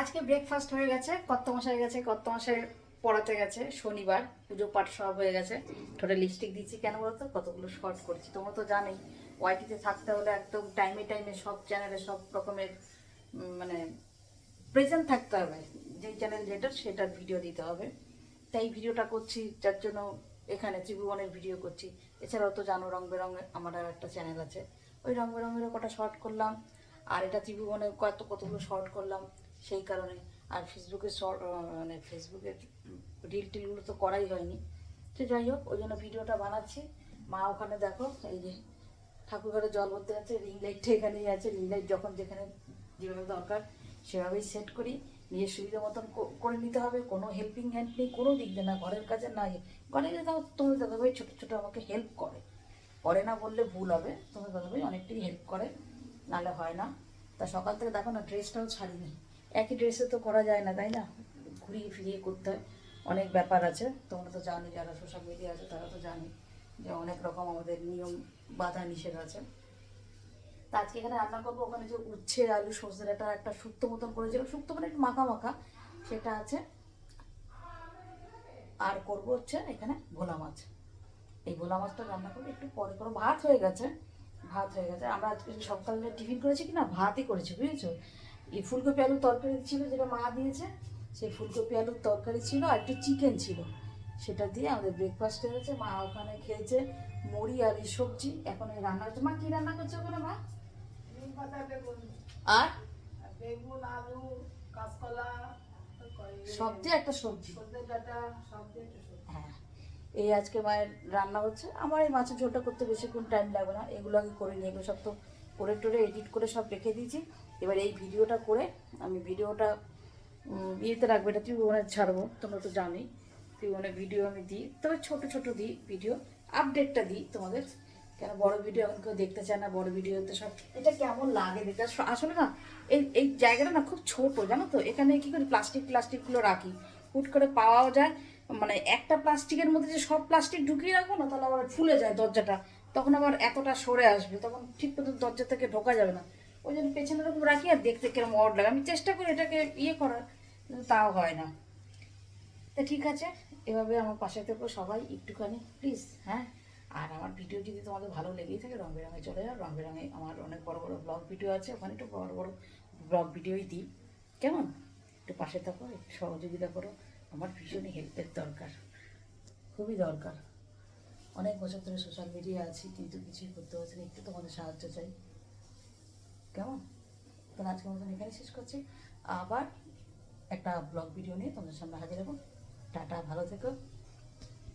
আজকে ব্রেকফাস্ট হয়ে গেছে কত মশাই গেছে কত মাসের পড়াতে গেছে, শনিবার, পুজো পাঠ সব হয়ে গেছে। ঠোঁটে লিপস্টিক দিচ্ছি কেন বলতো? কতগুলো শর্ট করছি, তোমরা তো জানোই। ওয়াইটিতে থাকতে হলে একদম টাইমে টাইমে সব চ্যানেলে সব রকমের মানে প্রেজেন্ট থাকতে হবে। যেই চ্যানেল যেটা, সেটার ভিডিও দিতে হবে। তাই ভিডিওটা করছি, যার জন্য এখানে ত্রিভুবনের ভিডিও করছি। এছাড়াও তো জানো রং বেরঙের আমার আর একটা চ্যানেল আছে। ওই রং বেরঙেরও কটা শর্ট করলাম, আর এটা ত্রিভুবনে কত, কতগুলো শর্ট করলাম। সেই কারণে। আর ফেসবুকে মানে ফেসবুকের রিল টিলগুলো তো করাই হয়নি। তো যাই হোক, ওই জন্য ভিডিওটা বানাচ্ছি। মা ওখানে দেখো, এই যে ঠাকুর ঘরে জল ভরতে আছে রিং লাইটটা এখানেই আছে। রিং লাইট যখন যেখানে যেভাবে দরকার, সেভাবেই সেট করি। নিজের সুবিধা মতন করে নিতে হবে। কোনো হেল্পিং হ্যান্ড নেই, কোনো দিক না। ঘরের কাজে না। ঘরে দাও, তোমার দাদাভাই ছোটো ছোটো আমাকে হেল্প করে। করে না বললে ভুল হবে। তোমার দাদাভাই অনেকটাই হেল্প করে, নাহলে হয় না। তা সকাল থেকে দেখো না ড্রেসটাও ছাড়িনি। একই ড্রেসে তো করা যায় না, তাই না? ঘুরিয়ে ফিরিয়ে করতে হয়। অনেক ব্যাপার আছে, তোমরা তো জানো যারা সোশ্যাল মিডিয়া আছে, তারা তো জানে যে অনেক রকম আমাদের নিয়ম বাধা নিষেধ আছে। তা আজকে এখানে রান্না করব, ওখানে যে উচ্ছে আলু ডাঁটা একটা শুক্তো মতন করেছিল শুক্তো মানে একটু মাখা মাখা, সেটা আছে। আর করব হচ্ছে এখানে ভোলা মাছ। এই ভোলা মাছটা রান্না করব, একটু পরে করব। ভাত হয়ে গেছে, ভাত হয়ে গেছে। আমরা আজকে সকালে টিফিন করেছি কি না ভাতই করেছি, বুঝেছ? এই ফুলকপি আলুর তরকারি ছিল যেটা মা দিয়েছে সেই ফুলকপি আলুর তরকারি ছিল আর একটু চিকেন ছিল। সেটা দিয়ে আমাদের ব্রেকফাস্ট হয়েছে। মা ওখানে খেয়েছে মুড়ি আর এই সবজি। এখন এই রান্না হচ্ছে। মা কি রান্না করছে ওখানে মা? আর? বেগুন আলু কাঁচকলা সব দিয়ে একটা সবজি। হ্যাঁ। এই আজকে মায়ের রান্না হচ্ছে। আমার এই মাছের ঝোলটা করতে বেশিক্ষণ টাইম লাগবে না। এগুলো আগে করে নিয়ে এগুলো সব তো করে টোরে এডিট করে সব রেখে দিয়েছি। এবার এই ভিডিওটা করে আমি ভিডিওটা ইয়েতে রাখব, এটা ত্রিভুবনে ছাড়বো, তোমরা তো জানোই। ত্রিভুবনে ভিডিও আমি দিই, তবে ছোট ছোট দিই ভিডিও আপডেটটা দিই তোমাদের। কেন বড় ভিডিও এখন কেউ দেখতে চায় না, বড় ভিডিওতে সব, এটা কেমন লাগে দেখতে? আসলে না, এই এই জায়গাটা না খুব ছোট, জানো তো, এখানে কি করি প্লাস্টিক প্লাস্টিকগুলো রাখি। হুট করে পাওয়াও যায় মানে একটা প্লাস্টিকের মধ্যে যে সব প্লাস্টিক ঢুকিয়ে রাখব না, তাহলে আবার ফুলে যায় দরজাটা। তখন আবার এতটা সরে আসবে, তখন ঠিক মতো দরজা থেকে ঢোকা যাবে না। ওই জন্য পেছনে এরকম রাখি আর দেখতে কীরকম অড লাগে। আমি চেষ্টা করি এটাকে ইয়ে করার, কিন্তু তাও হয় না। তা ঠিক আছে, এভাবে আমার পাশে থেকো সবাই একটুখানি প্লিজ হ্যাঁ? আর আমার ভিডিও যদি তোমাদের ভালো লেগেই থাকে রঙ বেরঙে চলে যাও। রঙ বেরঙে আমার অনেক বড় বড় ব্লগ ভিডিও আছে, ওখানে একটু বড় বড় ব্লগ ভিডিওই দিই। কেমন? একটু পাশে থাকো, একটু সহযোগিতা করো। আমার ভীষণই হেল্পের দরকার, খুবই দরকার। অনেক বছর ধরে সোশ্যাল মিডিয়া আছি, কিন্তু কিছুই করতে পারছি না, একটু তোমাদের সাহায্য চাই। কেমন? তো আজকের মতন এখানে শেষ করছি। আবার একটা ব্লগ ভিডিও নিয়ে তোমাদের সামনে হাজির হব। টাটা, ভালো থেকো।